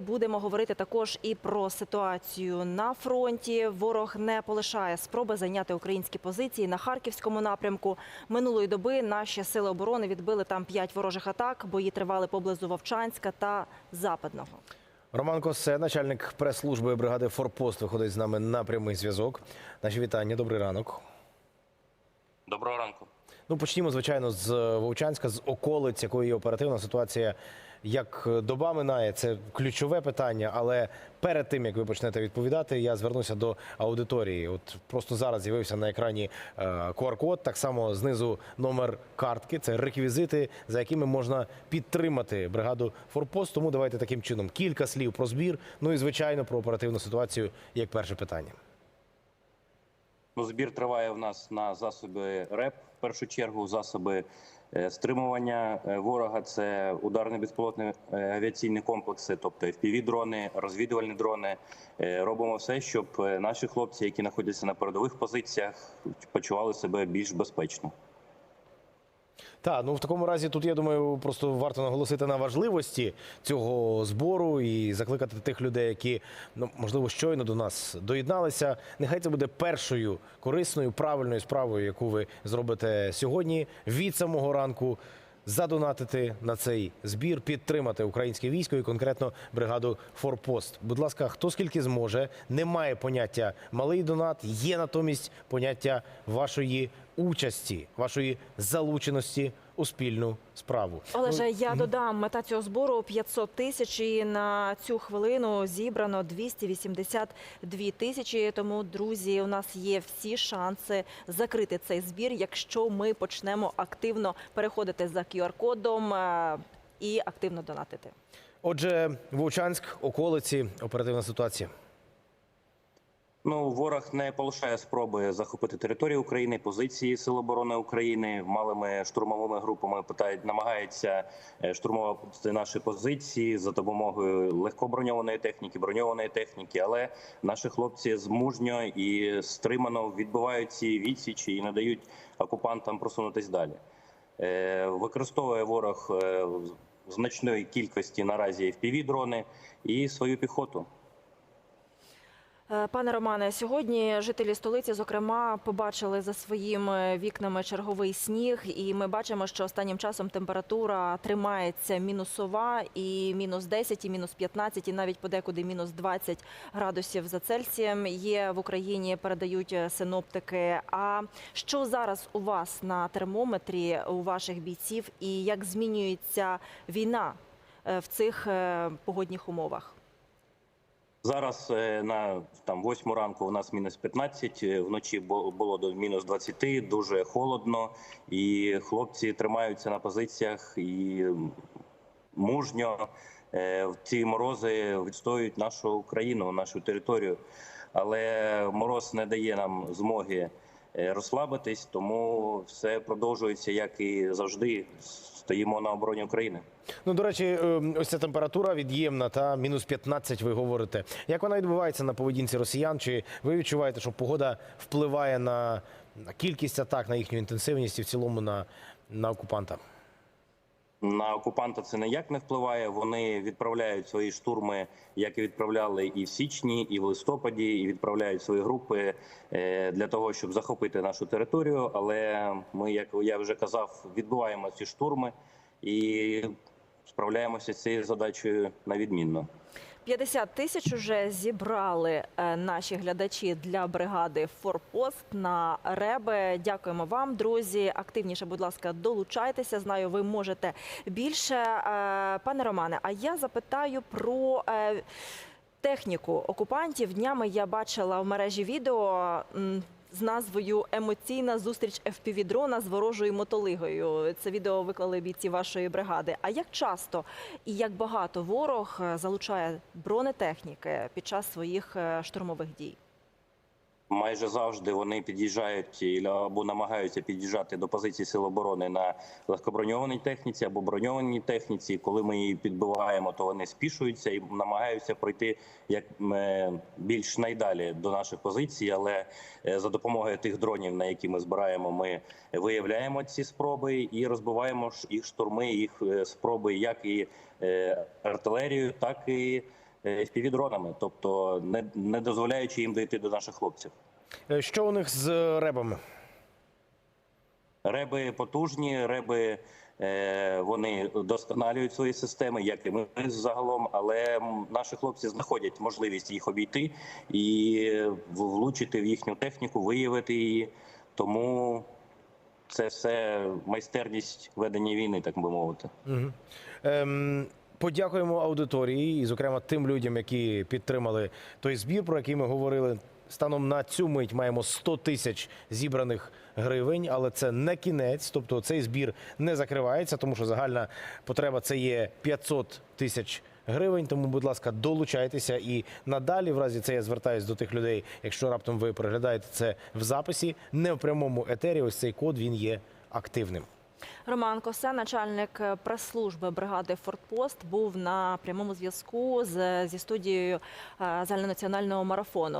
Будемо говорити також і про ситуацію на фронті. Ворог не полишає спроби зайняти українські позиції на харківському напрямку. Минулої доби наші сили оборони відбили там п'ять ворожих атак. Бої тривали поблизу Вовчанська та Западного. Роман Косе, начальник прес-служби бригади Форпост, виходить з нами на прямий зв'язок. Наші вітання, добрий ранок. Доброго ранку. Ну, почнімо, звичайно, з Вовчанська, з околиць, якої оперативна ситуація. Як доба минає, це ключове питання. Але перед тим як ви почнете відповідати, я звернуся до аудиторії. От просто зараз з'явився на екрані е, QR-код, так само знизу номер картки. Це реквізити, за якими можна підтримати бригаду Форпост. Тому давайте таким чином кілька слів про збір. Ну і звичайно про оперативну ситуацію як перше питання. Ну, збір триває в нас на засоби РЕП. В першу чергу засоби е, стримування е, ворога. Це ударні безпілотні е, авіаційні комплекси, тобто FPV-дрони, розвідувальні дрони. Робимо все, щоб наші хлопці, які знаходяться на передових позиціях, почували себе більш безпечно. Так, ну в такому разі тут я думаю, просто варто наголосити на важливості цього збору і закликати тих людей, які ну можливо щойно до нас доєдналися. Нехай це буде першою корисною, правильною справою, яку ви зробите сьогодні від самого ранку. Задонатити на цей збір, підтримати українське військо і конкретно бригаду Форпост. Будь ласка, хто скільки зможе, немає поняття малий донат, є натомість поняття вашої участі, вашої залученості у спільну справу. Олеже, я додам мета цього збору 500 тисяч. І на цю хвилину зібрано 282 тисячі. Тому, друзі, у нас є всі шанси закрити цей збір, якщо ми почнемо активно переходити за QR-кодом е, і активно донатити. Отже, Вовчанськ, околиці, оперативна ситуація. Ну, ворог не полишає спроби захопити територію України, позиції Сил оборони України малими штурмовими групами питають, намагаються е, штурмувати наші позиції за допомогою легкоброньованої техніки, броньованої техніки. Але наші хлопці змужньо і стримано відбивають ці відсічі і не дають окупантам просунутись далі. Е, Використовує ворог е, значної кількості наразі fpv дрони і свою піхоту. Е, Пане Романе, сьогодні жителі столиці, зокрема, побачили за своїми вікнами черговий сніг, і ми бачимо, що останнім часом температура тримається мінусова, і мінус 10, і мінус 15, і навіть подекуди мінус 20 градусів за Цельсієм є в Україні. Передають е, синоптики. А що зараз у вас на термометрі у ваших бійців, і як змінюється війна е, в цих е, погодних умовах? Зараз е, на там восьму ранку у нас мінус 15, е, вночі бу- було до мінус 20, дуже холодно, і хлопці тримаються на позиціях і мужньо е, в ці морози відстоюють нашу країну, нашу територію. Але мороз не дає нам змоги е, розслабитись, тому все продовжується як і завжди. Стоїмо на обороні України. Ну, до речі, е, ось ця температура від'ємна та мінус 15, ви говорите. Як вона відбувається на поведінці росіян? Чи ви відчуваєте, що погода впливає на кількість атак, на їхню інтенсивність і в цілому на, на окупанта? На окупанта це ніяк не впливає. Вони відправляють свої штурми, як і відправляли і в січні, і в листопаді, і відправляють свої групи е, для того, щоб захопити нашу територію. Але ми, як я вже казав, відбуваємо ці штурми і справляємося з цією задачею на відмінно. 50 тисяч уже зібрали е, наші глядачі для бригади Форпост на Реби. Дякуємо вам, друзі. Активніше, будь ласка, долучайтеся. Знаю, ви можете більше. Е, Пане Романе, а я запитаю про. е, Техніку окупантів днями я бачила в мережі відео з назвою Емоційна зустріч FPV-дрона з ворожою мотолигою. Це відео виклали бійці вашої бригади. А як часто і як багато ворог е, залучає бронетехніки під час своїх е, штурмових дій? Майже завжди вони під'їжджають або намагаються під'їжджати до позиції сил оборони на легкоброньованій техніці або броньованій техніці. Коли ми її підбиваємо, то вони спішуються і намагаються пройти як е, більш найдалі до наших позицій. Але е, за допомогою тих дронів, на які ми збираємо, ми виявляємо ці спроби і розбиваємо їх штурми, їх е, спроби, як і артилерію, так і е, FPV-дронами, тобто не, не дозволяючи їм дійти до наших хлопців. Е, Що у них з ребами? Реби потужні, реби е, вони досконалюють свої системи, як і ми загалом. Але наші хлопці знаходять можливість їх обійти і влучити в їхню техніку, виявити її. Тому це все майстерність ведення війни, так би мовити. Угу. Ем, подякуємо аудиторії, і, зокрема, тим людям, які підтримали той збір, про який ми говорили. Станом на цю мить маємо 100 тисяч зібраних гривень, але це не кінець. Тобто цей збір не закривається, тому що загальна потреба це є 500 тисяч гривень. Тому, будь ласка, долучайтеся і надалі, в разі це я звертаюся до тих людей, якщо раптом ви переглядаєте це в записі, не в прямому етері. Ось цей код він є активним. Роман Косе, начальник е, прес-служби бригади Фортпост, був на прямому зв'язку з зі студією е, загальнонаціонального марафону.